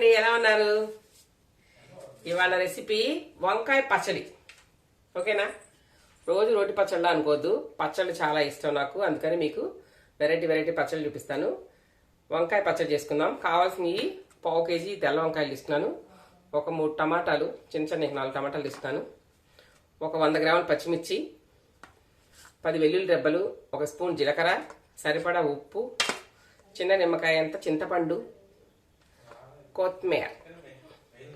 అండి ఎలా ఉన్నారు? ఇవాళ రెసిపీ వంకాయ పచ్చడి. ఓకేనా? రోజు రోటి పచ్చళ్ళ అనుకోవద్దు పచ్చళ్ళు చాలా ఇష్టం నాకు అందుకని మీకు వెరైటీ వెరైటీ పచ్చళ్ళు చూపిస్తాను. వంకాయ పచ్చడి చేసుకుందాం. కావాల్సినవి పావు కేజీ తెల్ల వంకాయలు ఇస్తున్నాను ఒక మూడు టమాటాలు చిన్న చిన్న నాలుగు టమాటాలు ఇస్తున్నాను ఒక వంద గ్రాముల పచ్చిమిర్చి పది వెల్లుల్లి రెబ్బలు ఒక స్పూన్ జీలకర్ర సరిపడా ఉప్పు చిన్న నిమ్మకాయ అంత చింతపండు కొత్తిమీర.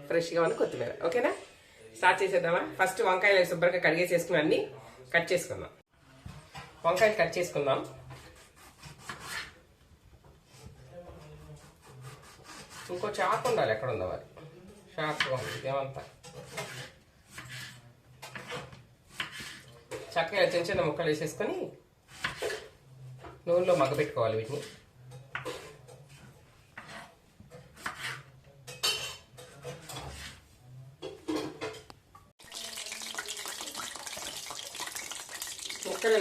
ఫ్రెష్గా ఉన్న కొత్తిమీర. ఓకేనా? స్టార్ట్ చేసేద్దామా? ఫస్ట్ వంకాయలు శుభ్రంగా కడిగేసేసుకుని అన్ని కట్ చేసుకుందాం. వంకాయలు కట్ చేసుకుందాం. ఇంకో చాకు ఉండాలి ఎక్కడ ఉందో మరి. షార్ప్గా ఉంది ఇదేమంతా. చక్కగా చిన్న చిన్న ముక్కలు వేసేసుకొని నూనెలో మగ్గబెట్టుకోవాలి వీటిని ముక్కలు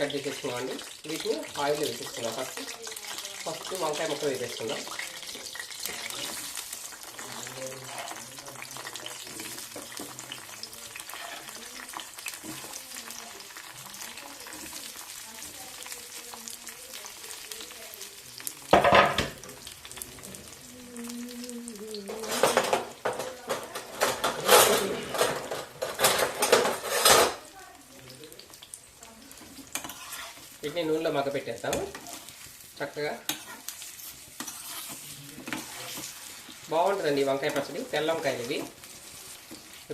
ఇలా చిన్న ముక్కలు కట్ చేసేసుకున్నామండి వీటిని ఆయిల్ వేసేసుకుందాం. ఫస్ట్ ఫస్ట్ వంకాయ ముక్కలు వేసేసుకుందాం. వీటిని నూనెలో మగ్గ పెట్టేస్తాము చక్కగా. బాగుంటుందండి వంకాయ పచ్చడి. తెల్ల వంకాయలు ఇవి.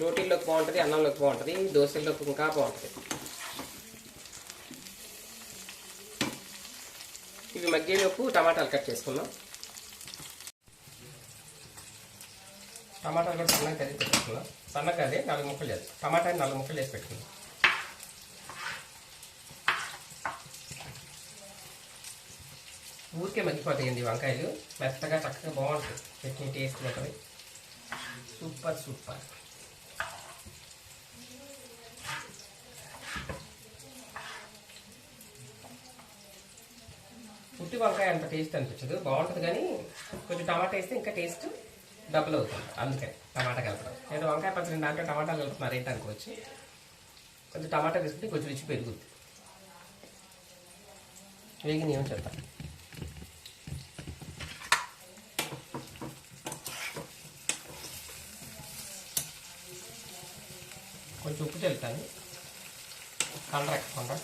రోటీల్లోకి బాగుంటుంది అన్నంలోకి బాగుంటుంది దోశల్లోకి ఇంకా బాగుంటుంది. ఇవి మగ్గేలోపు టమాటాలు కట్ చేసుకుందాం. టమాటాలు కూడా సన్నగా తరిగి పెట్టుకుందాం. సన్నగా అదే నాలుగు ముక్కలు చేస్తాం టమాటాని నాలుగు ముక్కలు వేసి పెట్టుకుందాం. ఊరికే మగ్గిపోతాయండి వంకాయలు. మెత్తగా చక్కగా బాగుంటుంది చట్నీ టేస్ట్ ఉంటుంది సూపర్ సూపర్. పుట్టి వంకాయ అంత టేస్ట్ అనిపించదు. బాగుంటుంది కానీ కొంచెం టమాటా వేస్తే ఇంకా టేస్ట్ డబుల్ అవుతుంది. అందుకని టమాటా కలపడం. నేను వంకాయ పచ్చడి దాంట్లో టమాటాలు కలుపుతున్నారు ఏంటి అనుకోవచ్చు. కొంచెం టమాటా వేసుకుంటే కొంచెం రుచి పెరుగుద్ది. వేగిన ఏమో చెప్తాను. కొంచెం ఉప్పు చల్లుతాను కలర్ ఎక్కకుండా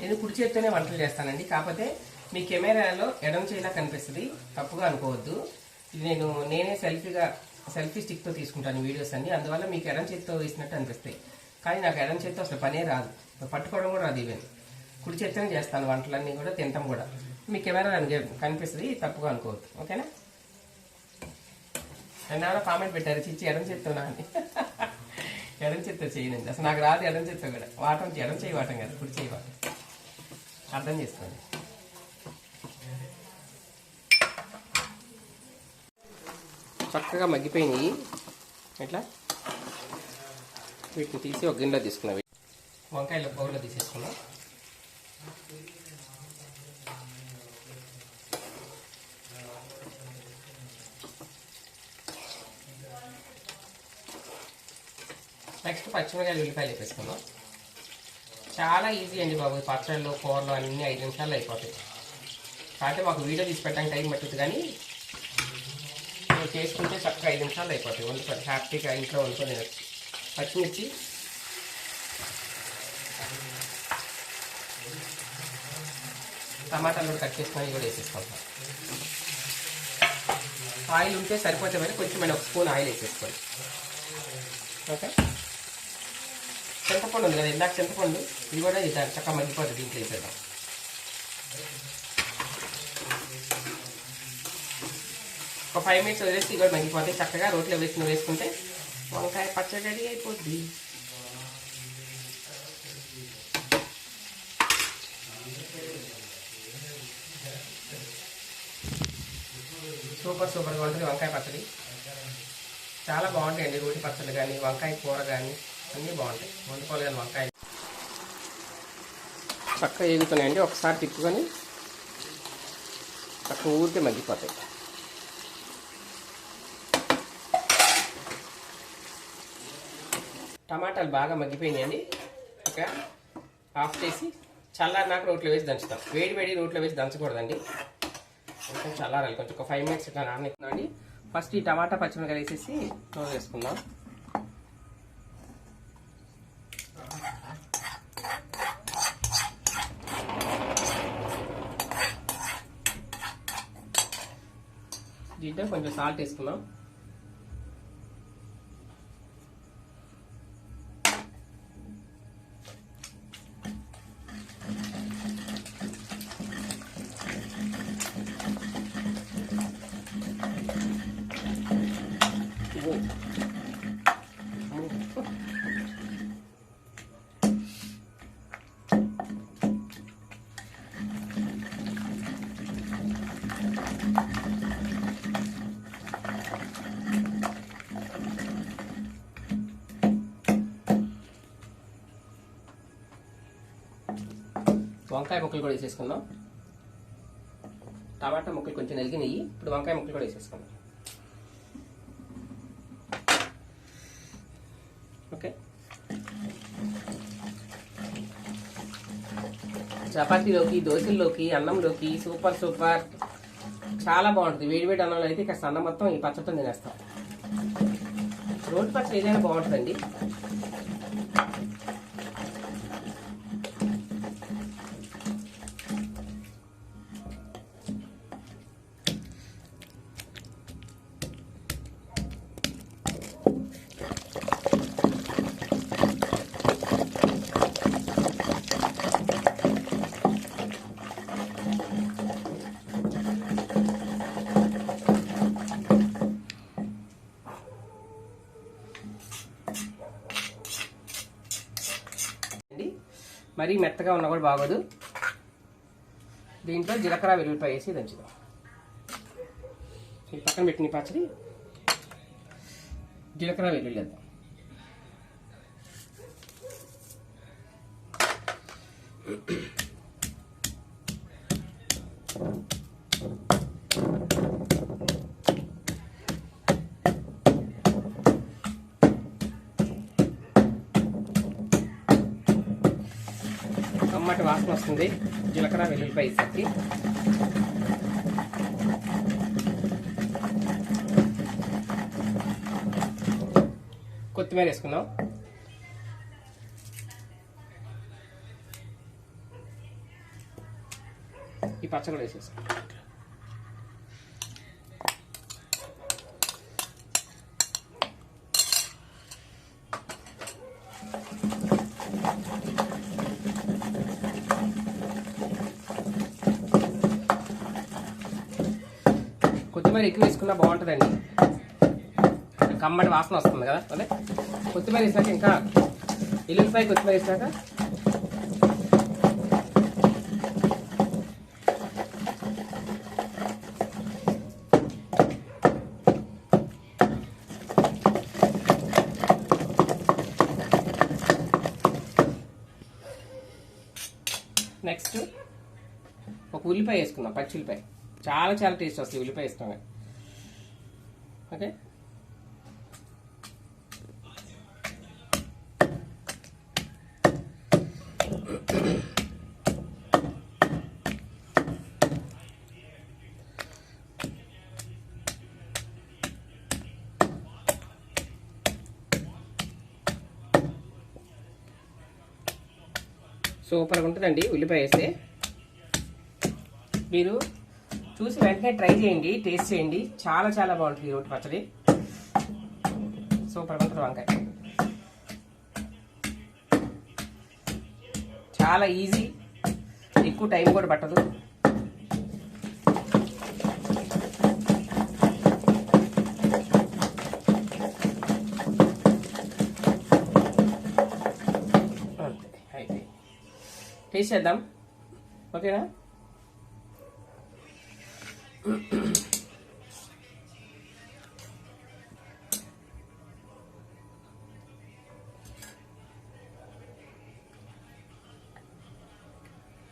నేను కుడి చేత్తోనే వంటలు చేస్తానండి. కాకపోతే మీ కెమెరాలో ఎడం చేయిలా కనిపిస్తుంది. తప్పుగా అనుకోవద్దు. ఇది నేను నేనే సెల్ఫీగా సెల్ఫీ స్టిక్తో తీసుకుంటాను వీడియోస్ అన్ని. అందువల్ల మీకు ఎడం చేతితో వేసినట్టు అనిపిస్తాయి. కానీ నాకు ఎడం చేతితో అసలు పనే రాదు. పట్టుకోవడం కూడా రాదు ఈవెన్. కుడి చేత్తోనే చేస్తాను వంటలన్నీ కూడా తింటాం కూడా. మీ కెమెరా కనిపిస్తుంది. తప్పుగా అనుకోవద్దు. ఓకేనా? నేను ఎవరో కామెంట్ పెట్టారు. చిచ్చి ఎడం చేత్తోనా అని. ఎడం చేత్తో చేయనండి. అసలు నాకు రాదు ఎడం చేత్తో కూడా. వాటం ఎడం చేయి వాటం కదా. కుడి చేయి వాటం. అర్థం చేసుకోండి. చక్కగా మగ్గిపోయినాయి. ఇట్లా వీటిని తీసి ఒక గిన్నెలో తీసుకున్నాం. వంకాయలు బౌల్లో తీసేసుకున్నాం. నెక్స్ట్ పచ్చిమిరకాయలు ఉల్లిపాయలు వేసేసుకుందాం చాలా ఈజీ అండి బాబు. ఈ పచ్చళ్ళు కూరలు అన్నీ ఐదు నిమిషాలు అయిపోతాయి. కాకపోతే మాకు వీడియో తీసి పెట్టడానికి టైం పట్టుద్ది కానీ మేము చేసుకుంటే చక్కగా ఐదు నిమిషాలు అయిపోతాయి. వండుకొని హ్యాపీగా ఇంట్లో వండుకొని తినచ్చు. పచ్చిమిర్చి. టమాటాలు కూడా కట్ చేసుకొని కూడా వేసేసుకోవాలి ఆయిల్ ఉంటే సరిపోతే మరి కొంచెం ఒక స్పూన్ ఆయిల్ వేసేసుకోండి. ఓకే? చింతపండు ఉంది కదా ఇందాక చింతపండు ఇది కూడా ఇది చక్కగా మగ్గిపోతుంది దీంట్లో వేసేద్దాం. ఒక ఫైవ్ మినిట్స్ వదిలేసి ఇవి కూడా మగ్గిపోతాయి. చక్కగా రోట్లో వేసి వేసుకుంటే వంకాయ పచ్చడి అయిపోద్ది. సూపర్ సూపర్గా ఉంటుంది వంకాయ పచ్చడి. చాలా బాగుంటాయండి రోటి పచ్చడి కానీ వంకాయ కూర కానీ. అన్నీ బాగుంటాయి. వండుకోవాలి కానీ వంకాయ చక్కగా ఎగుతున్నాయండి ఒకసారి తిప్పుకొని చక్కగా ఊరికే మగ్గిపోతాయి. టమాటాలు బాగా మగ్గిపోయినాయండి. ఇక ఆఫ్ చేసి చల్లారినాక రోట్లో వేసి దంచుతాం. వేడి వేడి రోట్లో వేసి దంచకూడదండి. కొంచెం చల్లారాలి కొంచెం ఒక ఫైవ్ మినిట్స్ ఇట్లా నానెత్తుందండి ఫస్ట్ ఈ టమాటా పచ్చిమిరకాయలు వేసేసి నూనె వేసుకుందాం. దీంట్లో కొంచెం సాల్ట్ వేసుకుందాం వంకాయ ముక్కలు కూడా వేసేసుకుందాం. టమాటా ముక్కలు కొంచెం నలిగినాయి. ఇప్పుడు వంకాయ ముక్కలు కూడా వేసేసుకుందాం. ఓకే. చపాతీలోకి దోశల్లోకి అన్నంలోకి సూపర్ సూపర్. చాలా బాగుంటుంది. వేడి వేడి అన్నంలో అయితే ఇక్కడ అన్నం మొత్తం ఈ పచ్చడితో తినేస్తాం. రోడ్డు పచ్చడి ఏదైనా బాగుంటుందండి. మరీ మెత్తగా ఉన్నా కూడా బాగోదు. దీంట్లో జీలకర్ర వెల్లుల్లిపాయ వేసి దంచుదాం. ఈ పక్కన పెట్టిన పచ్చడి. జీలకర్ర వెల్లుల్లి వేద్దాం కమ్మటి వస్తుంది. జీలకర్ర వెల్లుల్లిపాయ వేసేసి కొత్తిమీర వేసుకుందాం. ఈ పచ్చ కూడా వేసేసాం కొత్తిమీర ఎక్కువ వేసుకున్నా బాగుంటుందండి. కమ్మటి వాసన వస్తుంది కదా అదే? కొత్తిమీర వేసాక ఇంకా ఎల్లుల్లిపాయ కొత్తిమీర వేసాక నెక్స్ట్ ఒక ఉల్లిపాయ వేసుకుందాం పచ్చి ఉల్లిపాయ చాలా చాలా టేస్ట్ వస్తుంది. ఉల్లిపాయ ఇస్తాం ఓకే? సూపర్గా ఉంటుందండి ఉల్లిపాయ వేస్తే. మీరు చూసి వెంటనే ట్రై చేయండి టేస్ట్ చేయండి. చాలా చాలా బాగుంటుంది ఈ రోటి పచ్చడి. సూపర్ ఉంటుంది వంకాయ. చాలా ఈజీ. ఎక్కువ టైం కూడా పట్టదు. టేస్ట్ చేద్దాం. ఓకేనా?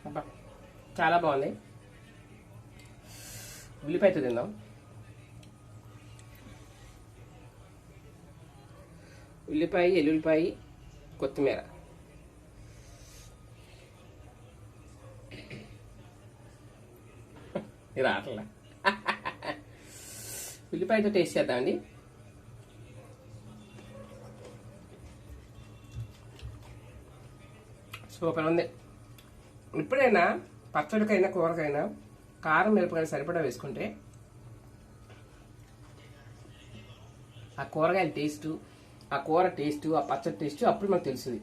అబ్బా చాలా బాగుంది ఉల్లిపాయతో తిందాం ఉల్లిపాయ ఎల్లుల్లిపాయ కొత్తిమీర ఇది రావట్లే ఉల్లిపాయతో టేస్ట్ చేద్దామండి సూపర్ ఉంది ఎప్పుడైనా పచ్చడికైనా కూరకైనా కారం మిరపకాయలు సరిపడా వేసుకుంటే ఆ కూరగాయల టేస్ట్ ఆ కూర టేస్ట్ ఆ పచ్చడి టేస్ట్ అప్పుడు మనకు తెలుస్తుంది.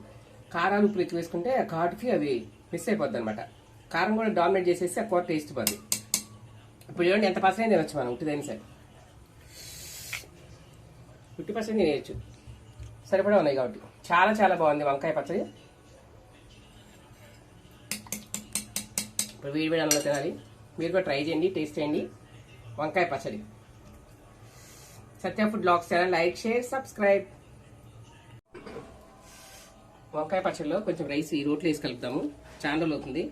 కారాలు ఉప్పులు ఎక్కువ వేసుకుంటే ఆ ఘాటుకి అది మిస్ అయిపోద్ది అనమాట కారం కూడా డామినేట్ చేసేసి ఆ కూర టేస్ట్ పోద్ది ఇప్పుడు చూడండి ఎంత పర్సెంట్ తినొచ్చు మనం ఉట్టిదైనా సరే. ఫిఫ్టీ పర్సెంట్ తినేయచ్చు. సరిపడా ఉన్నాయి కాబట్టి. చాలా చాలా బాగుంది వంకాయ పచ్చడి. ఇప్పుడు వేడి వేడి అన్నంలో తినాలి. మీరు కూడా ట్రై చేయండి టేస్ట్ చేయండి. వంకాయ పచ్చడి. Satya food blogs channel like share subscribe వంకాయ పచ్చడిలో కొంచెం రైస్ ఈ రోట్లో వేసి కలుపుతాము చాలా రోజులు అవుతుంది.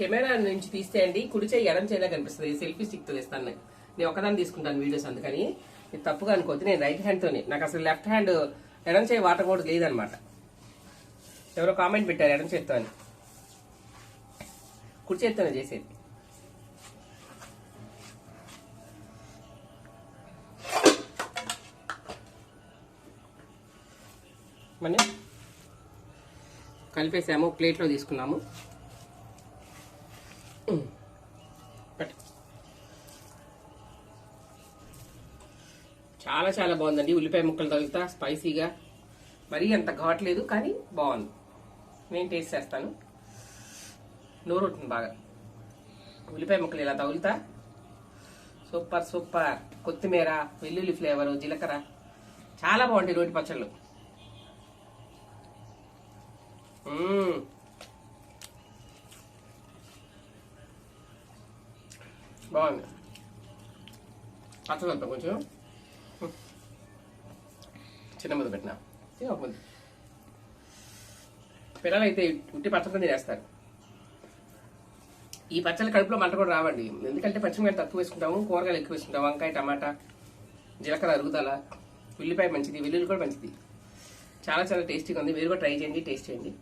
కెమెరా నుంచి తీస్తే అండి కుడి చేయి ఎడం చేయలా కనిపిస్తుంది. సెల్ఫీ స్టిక్తో తీస్తాను నేను. ఒకదాన్ని తీసుకుంటాను వీడియోస్ అందుకని. తప్పుగా అనుకోవద్దు. నేను రైట్ హ్యాండ్తోనే నాకు అసలు లెఫ్ట్ హ్యాండ్ ఎడం చేయి వాటర్ కూడా లేదనమాట ఎవరో కామెంట్ పెట్టారు ఎడం చేత్తో అని. కుడి చేత్తోనే చేసేది. మన కలిపేసాము ప్లేట్లో తీసుకున్నాము పెట్టు. చాలా చాలా బాగుందండి. ఉల్లిపాయ ముక్కలు తగులుతా స్పైసీగా. మరీ అంత ఘాట్లేదు కానీ బాగుంది. నేను టేస్ట్ చేస్తాను. నోరు బాగా. ఉల్లిపాయ ముక్కలు ఇలా తగులుతా. Super super. కొత్తిమీర వెల్లుల్లి ఫ్లేవర్ జీలకర్ర. చాలా బాగుంటాయి రోటి పచ్చళ్ళు. బాగుంది. పచ్చదంతా కొంచెం చిన్న ముద్ద పెట్టినా? ఒక ముద్ద. పిల్లలు అయితే ఉట్టి పచ్చడి తినేస్తారు. ఈ పచ్చళ్ళ కడుపులో మంట కూడా రావండి. ఎందుకంటే పచ్చిమిరపకాయలు తక్కువ వేసుకుంటాము కూరగాయలు ఎక్కువ వేసుకుంటాము వంకాయ టమాటా జీలకర్ర అరుగుదల ఉల్లిపాయ మంచిది వెల్లుల్లి కూడా మంచిది. చాలా చాలా టేస్టీగా ఉంది. మీరు కూడా ట్రై చేయండి టేస్ట్ చేయండి.